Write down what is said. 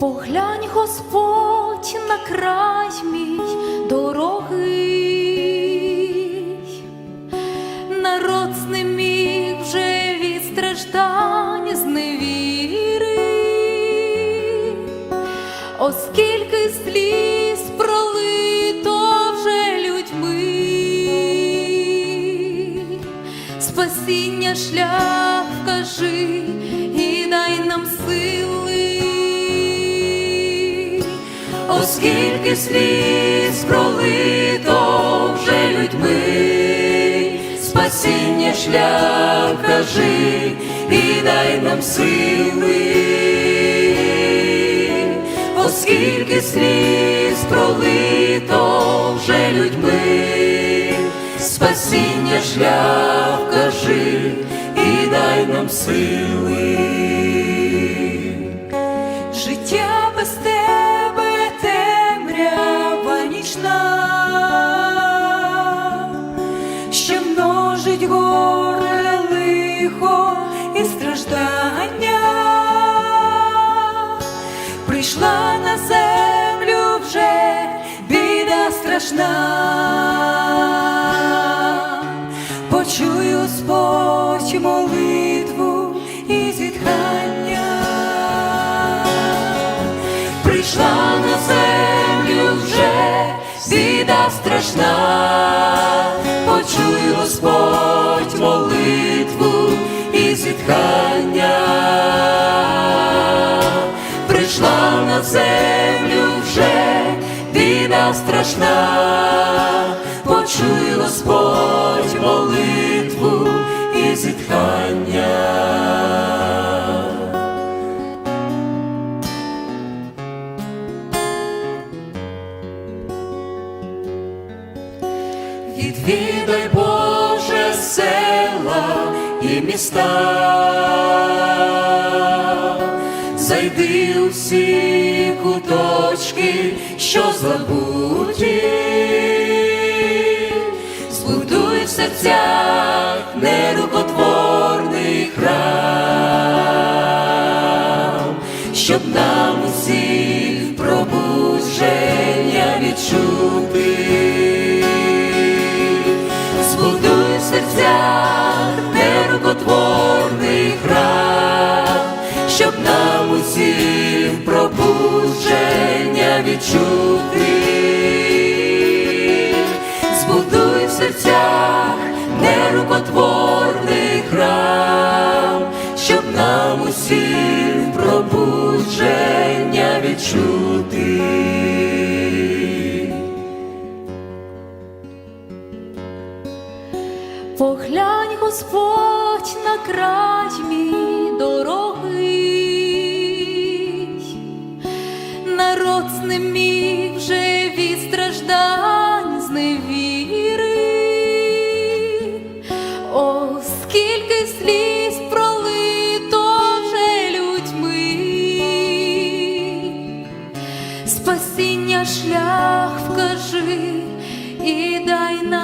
Поглянь, Господь, на край мій дорогий, народ знеміг вже від страждань зневіри, оскільки сліз пролито вже людьми, спасіння шлях вкажи і дай нам сили, оскільки сліз пролито вже людьми, спасіння шлях вкажи і дай нам сили, оскільки сліз пролито вже людьми, спасіння шлях вкажи і дай нам сили. Множить горе лихо і страждання, прийшла на землю вже біда страшна. Почуй, Господь, молитву і зітхання. Прийшла на землю вже біда страшна, страшна, почуй, Господь, молитву і зітхання. Відвідай, Боже, села і міста, зайди у всі куточки, що забуті, збудуй в серцях нерукотворний храм, щоб нам усіх пробудження відчути. Нам усім пробудження відчути. Збудуй в серцях нерукотворний храм, щоб нам усім пробудження відчути. Поглянь, Господь, на край мій народ знеміг вже від страждань з невіри, о, скільки сліз пролито вже людьми, спасіння шлях вкажи і дай нам.